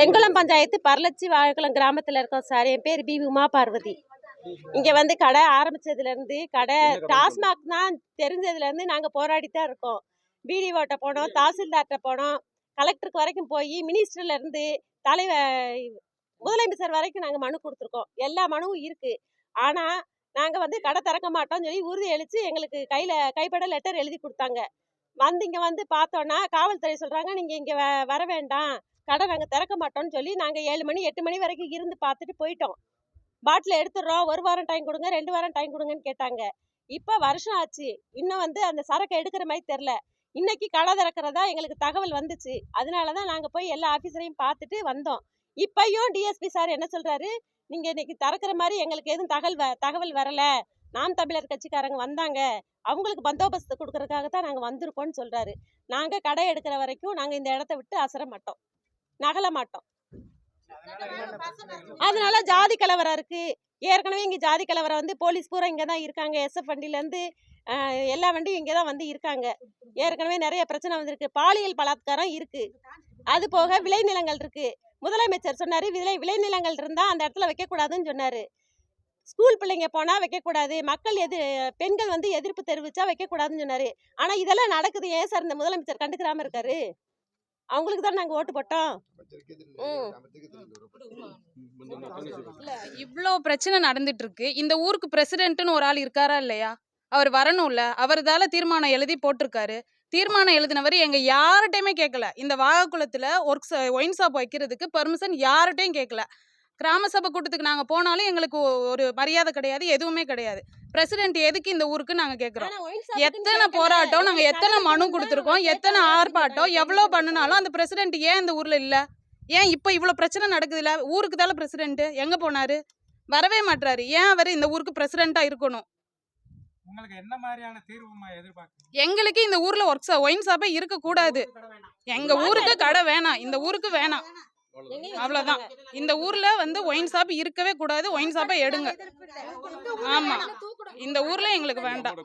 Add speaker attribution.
Speaker 1: செங்குளம் பஞ்சாயத்து பரலச்சி வாழைக்குளம் கிராமத்தில் இருக்கோம் சார். என் பேர் பி உமா பார்வதி இங்கே வந்து கடை ஆரம்பிச்சதுலேருந்து கடை டாஸ்மாக் தான் தெரிஞ்சதுலேருந்து நாங்கள் போராடி தான் இருக்கோம் பிடிஓட்ட போனோம் தாசில்தார்கிட்ட போனோம். கலெக்டருக்கு வரைக்கும் போய் மினிஸ்டர்ல இருந்து தலைவர் முதலமைச்சர் வரைக்கும் நாங்கள் மனு கொடுத்துருக்கோம். எல்லா மனுவும் இருக்குது ஆனால் நாங்கள் வந்து கடை திறக்க மாட்டோம்னு சொல்லி உறுதி அளித்து எங்களுக்கு கையில் கைப்பட லெட்டர் எழுதி கொடுத்தாங்க. வந்து இங்கே வந்து பார்த்தோன்னா காவல்துறை சொல்கிறாங்க நீங்கள் இங்கே வர வேண்டாம். கடை நாங்கள் திறக்க மாட்டோம்னு சொல்லி நாங்கள் ஏழு மணி எட்டு மணி வரைக்கும் இருந்து பார்த்துட்டு போயிட்டோம். பாட்டில் எடுத்துடுறோம். ஒரு வாரம் டைம் கொடுங்க ரெண்டு வாரம் டைம் கொடுங்கன்னு கேட்டாங்க. இப்போ வருஷம் ஆச்சு. இன்னும் வந்து அந்த சரக்கு எடுக்கிற மாதிரி தெரில இன்னைக்கு கடை திறக்கிறதா எங்களுக்கு தகவல் வந்துச்சு. அதனால தான் நாங்கள் போய் எல்லா ஆஃபீஸரையும் பார்த்துட்டு வந்தோம். இப்பயும் டிஎஸ்பி சார் என்ன சொல்கிறாரு நீங்கள் இன்னைக்கு திறக்கிற மாதிரி எங்களுக்கு எதுவும் தகவல் வ தகவல் வரல. நாம் தமிழர் கட்சிக்காரங்க வந்தாங்க. அவங்களுக்கு பந்தோபஸ்து கொடுக்கறதுக்காக தான் நாங்கள் வந்திருக்கோம்னு சொல்கிறாரு நாங்கள் கடை எடுக்கிற வரைக்கும் நாங்கள் இந்த இடத்த விட்டு அசர மாட்டோம். நகல மாட்டோம். அதனால ஜாதி கலவரம் இருக்கு. ஏற்கனவே இங்கே ஜாதி கலவரம் வந்து போலீஸ் பூரா இங்கே தான் இருக்காங்க. எஸ்எஃப் வண்டியிலேருந்து எல்லா வண்டியும் இங்கே தான் வந்து இருக்காங்க. ஏற்கனவே நிறைய பிரச்சனை வந்திருக்கு. பாலியல் பலாத்காரம் இருக்கு. அது போக விளைநிலங்கள் இருக்கு. முதலமைச்சர் சொன்னாரு விளை விளைநிலங்கள் இருந்தா அந்த இடத்துல வைக்கக்கூடாதுன்னு சொன்னாரு. ஸ்கூல் பிள்ளைங்க போனா வைக்கக்கூடாது. மக்கள் எது பெண்கள் வந்து எதிர்ப்பு தெரிவிச்சா வைக்கக்கூடாதுன்னு சொன்னாரு. ஆனா இதெல்லாம் நடக்குது. ஏன் சார் இந்த முதலமைச்சர் கண்டுக்கிறாம இருக்காரு? அவங்களுக்கு தான் நாங்க ஓட்டு போட்டோம்.
Speaker 2: இல்ல இவ்ளோ பிரச்சனை நடந்துட்டு இருக்கு இந்த ஊருக்கு பிரசிடென்ட்னு ஒரு ஆள் இருக்காரா இல்லையா? அவர் வரணும்ல. அவர்தால தீர்மானம் எழுதி போட்டிருக்காரு. தீர்மானம் எழுதினவர் எங்க யார்கிட்டயுமே கேட்கல இந்த வாகக்குளத்துல ஒர்க் ஒயின் ஷாப் வைக்கிறதுக்கு பெர்மிஷன் யார்கிட்டயும் கேட்கல கிராம சபை கூட்டத்துக்கு நாங்க போனாலும் எங்களுக்கு ஒரு மரியாதை கிடையாது எதுவுமே கிடையாது. பிரசிடென்ட் எதுக்கு இந்த ஊருக்கு நாங்க கேக்குறோம்
Speaker 1: ஆனா wine shop க்குன்னு
Speaker 2: எத்தனை. போராட்டம் நாங்க
Speaker 1: நீங்க
Speaker 2: எத்தனை மனு கொடுத்துருக்கோம் எத்தனை. ஆர்ப்பாட்டம் எவ்வளோ பண்ணினாலும் அந்த பிரசிடென்ட் ஏன் இந்த ஊர்ல இல்ல? ஏன் இப்போ இவ்வளோ பிரச்சனை நடக்குதுல்ல ஊருக்கு தானே பிரசிடென்ட் எங்க போனாரு? வரவே மாட்றாரு. ஏன் அவர் இந்த ஊருக்கு பிரசிடென்ட்டா இருக்கணும்?
Speaker 3: உங்களுக்கு என்ன மாதிரியான தீர்வுமா எதிர்பார்க்குறீங்க?
Speaker 2: எங்களுக்கு இந்த ஊர்ல ஒர்க் ஒயின் ஷாப்பே இருக்க கூடாது எங்க ஊருக்கு கடை வேணாம். இந்த ஊருக்கு வேணாம். அவ்வளவுதான். இந்த ஊர்ல வந்து ஒயின் ஷாப் இருக்கவே கூடாது. ஒயின் ஷாப்பை எடுங்க. ஆமா. இந்த ஊர்ல எங்களுக்கு வேண்டாம்.